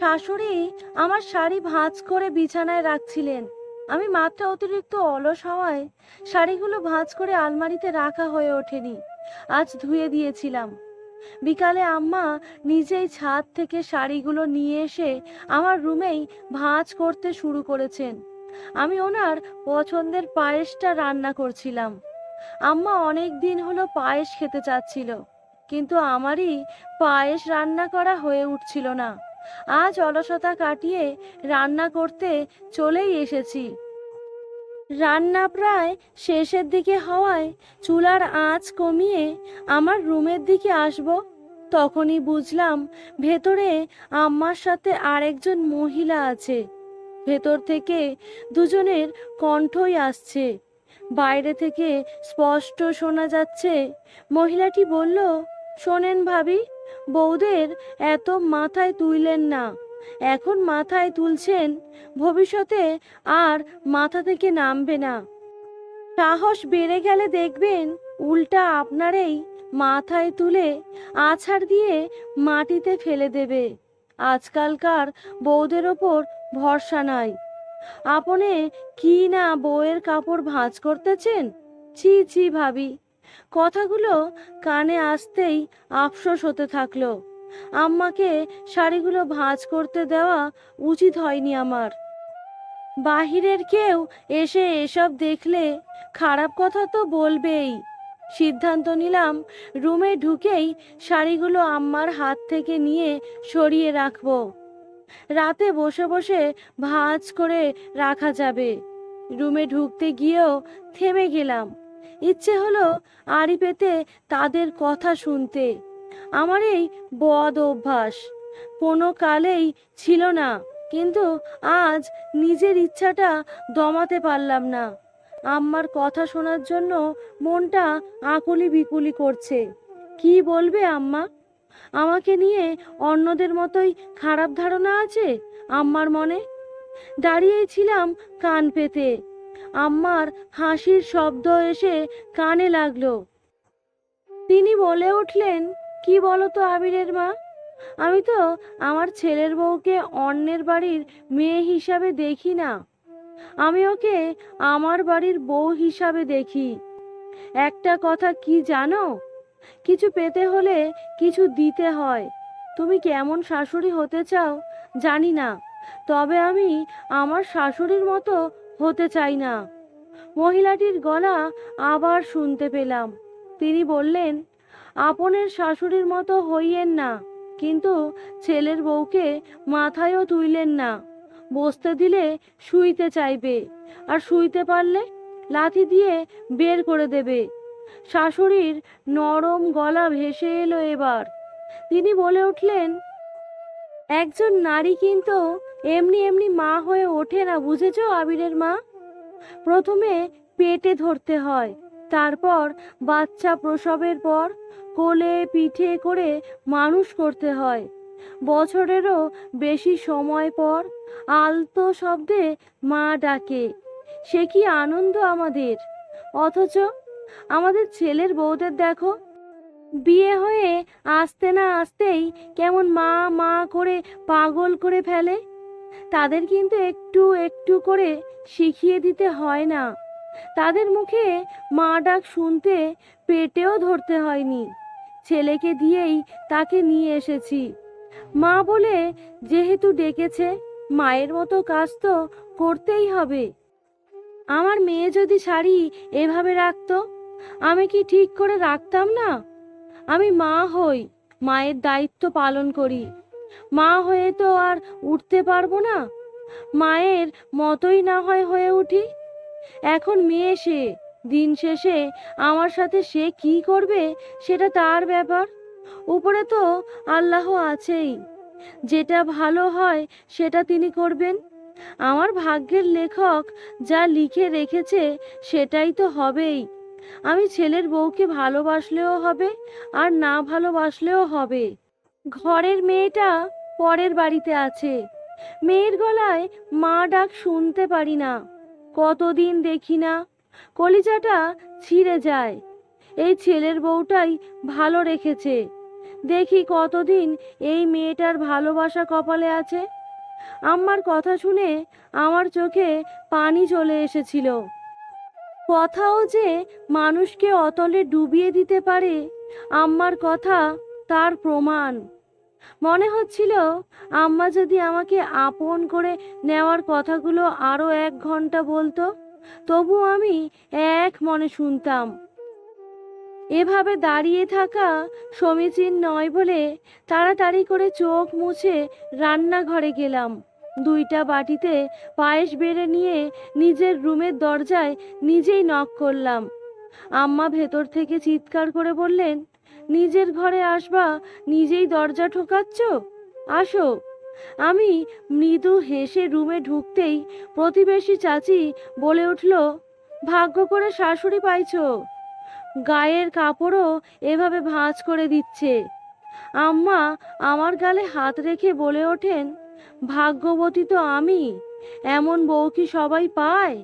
শাশুড়ি আমার শাড়ি ভাঁজ করে বিছানায় রাখছিলেন। আমি মাত্রা অতিরিক্ত অলস হওয়ায় শাড়িগুলো ভাঁজ করে আলমারিতে রাখা হয়ে ওঠেনি। আজ ধুয়ে দিয়েছিলাম। বিকালে আম্মা নিজেই ছাদ থেকে শাড়িগুলো নিয়ে এসে আমার রুমেই ভাঁজ করতে শুরু করেছেন। আমি ওনার পছন্দের পায়েসটা রান্না করছিলাম। আম্মা অনেক দিন হলো পায়েস খেতে চাচ্ছিল, কিন্তু আমারই পায়েস রান্না করা হয়ে উঠছিল না। আজ অলসতা কাটিয়ে রান্না করতে চলেই এসেছি। রান্না প্রায় শেষের দিকে হওয়ায় চুলার আঁচ কমিয়ে আমার রুমের দিকে আসব। তখনই বুঝলাম ভেতরে আম্মার সাথে আরেকজন মহিলা আছে। ভেতর থেকে দুজনের কণ্ঠই আসছে। বাইরে থেকে স্পষ্ট শোনা যাচ্ছে, মহিলাটি বলল, শোনেন ভাবি। বৌদের এত মাথায় তুইলেন না। এখন মাথায় তুলছেন, ভবিষ্যতে আর মাথা থেকে নামবে না। সাহস বেড়ে গেলে দেখবেন উল্টা আপনারেই মাথায় তুলে আছাড় দিয়ে মাটিতে ফেলে দেবে। আজকালকার বউদের ওপর ভরসা নাই। আপনি কি না বউয়ের কাপড় ভাঁজ করতেছেন? ছি ছি, ভাবি। কথাগুলো কানে আসতেই আফসোস হতে থাকল। আম্মাকে শাড়িগুলো ভাঁজ করতে দেওয়া উচিত হয়নি আমার। বাহিরের কেউ এসে এসব দেখলে খারাপ কথা তো বলবেই। সিদ্ধান্ত নিলাম, রুমে ঢুকেই শাড়িগুলো আম্মার হাত থেকে নিয়ে সরিয়ে রাখব। রাতে বসে বসে ভাঁজ করে রাখা যাবে। রুমে ঢুকতে গিয়েও থেমে গেলাম। ইচ্ছে হলো আড়ি পেতে তাদের কথা শুনতে। আমার এই বদ অভ্যাস কোনো কালেই ছিল না, কিন্তু আজ নিজের ইচ্ছাটা দমাতে পারলাম না। আম্মার কথা শোনার জন্য মনটা আকুলি বিকুলি করছে। কি বলবে আম্মা? আমাকে নিয়ে অন্যদের মতোই খারাপ ধারণা আছে আম্মার মনে? দাঁড়িয়েই ছিলাম কান পেতে। আম্মার হাসির শব্দ এসে কানে লাগল। তিনি বলে উঠলেন, কি বলো তো আবিরের মা? আমি তো আমার ছেলের বউকে অন্যের বাড়ির মেয়ে হিসাবে দেখি না। আমি ওকে আমার বাড়ির বউ হিসাবে দেখি। একটা কথা কি জানো? কিছু পেতে হলে কিছু দিতে হয়। তুমি কেমন শাশুড়ি হতে চাও জানি না। তবে আমি আমার শাশুড়ির মতো হতে চাই না। মহিলাটির গলা আবার শুনতে পেলাম। তিনি বললেন, আপনের শাশুড়ির মতো হইয়েন না, কিন্তু ছেলের বউকে মাথায়ও তুইলেন না। বসতে দিলে শুইতে চাইবে, আর শুইতে পারলে লাথি দিয়ে বের করে দেবে। শাশুড়ির নরম গলা ভেসে এলো এবার। তিনি বলে উঠলেন, একজন নারী কিন্তু এমনি এমনি মা হয়ে ওঠে না, বুঝেছ আবিরের মা? প্রথমে পেটে ধরতে হয়, তারপর বাচ্চা প্রসবের পর কোলে পিঠে করে মানুষ করতে হয়। বছরেরও বেশি সময় পর আলতো শব্দে মা ডাকে, সে কি আনন্দ আমাদের? অথচ আমাদের ছেলের বউদের দেখো, বিয়ে হয়ে আসতে না আসতেই কেমন মা মা করে পাগল করে ফেলে। তাদের কিন্তু একটু একটু করে শিখিয়ে দিতে হয় না। তাদের মুখে মা ডাক শুনতে পেটেও ধরতে হয়নি। ছেলেকে দিয়েই তাকে নিয়ে এসেছি। মা বলে, যেহেতু ডেকেছে, মায়ের মতো কাজ তো করতেই হবে। আমার মেয়ে যদি শাড়ি এভাবে রাখতো, আমি কি ঠিক করে রাখতাম না? আমি মা হই, মায়ের দায়িত্ব পালন করি। মা হয়ে তো আর উঠতে পারব না। মায়ের মতোই না হয় হয়ে উঠি। এখন মেয়ে সে, দিন শেষে আমার সাথে সে কি করবে সেটা তার ব্যাপার। উপরে তো আল্লাহ আছেই। যেটা ভালো হয় সেটা তিনি করবেন। আমার ভাগ্যের লেখক যা লিখে রেখেছে সেটাই তো হবেই। আমি ছেলের বউকে ভালোবাসলেও হবে আর না ভালোবাসলেও হবে। ঘরের মেয়েটা পরের বাড়িতে আছে। মেয়ের গলায় মা ডাক শুনতে পারি না। কতদিন দেখি না, কলিজাটা ছিঁড়ে যায়। এই ছেলের বউটাই ভালো রেখেছে। দেখি কতদিন এই মেয়েটার ভালোবাসা কপালে আছে। আম্মার কথা শুনে আমার চোখে পানি চলে এসেছিল। কথাও যে মানুষকে অতলে ডুবিয়ে দিতে পারে, আম্মার কথা তার প্রমাণ। মনে হচ্ছিল, আম্মা যদি আমাকে আপন করে নেওয়ার কথাগুলো আরও এক ঘণ্টা বলতো, তবু আমি এক মনে শুনতাম। এভাবে দাঁড়িয়ে থাকা সমীচীন নয় বলে তাড়াতাড়ি করে চোখ মুছে রান্নাঘরে গেলাম। দুইটা বাটিতে পায়েস বেড়ে নিয়ে নিজের রুমের দরজায় নিজেই নক করলাম। আম্মা ভেতর থেকে চিৎকার করে বললেন নিজের ঘরে আসবা, নিজেই দরজা ঠোকাচ্ছ? আসো। আমি মৃদু হেসে রুমে ঢুকতেই প্রতিবেশী চাচি বলে উঠল, ভাগ্য করে শাশুড়ি পাইছো। গায়ের কাপড়ও এভাবে ভাঁজ করে দিচ্ছে। আম্মা আমার গালে হাত রেখে বলে ওঠেন, ভাগ্যবতী তো আমি, এমন বউ কি সবাই পায়?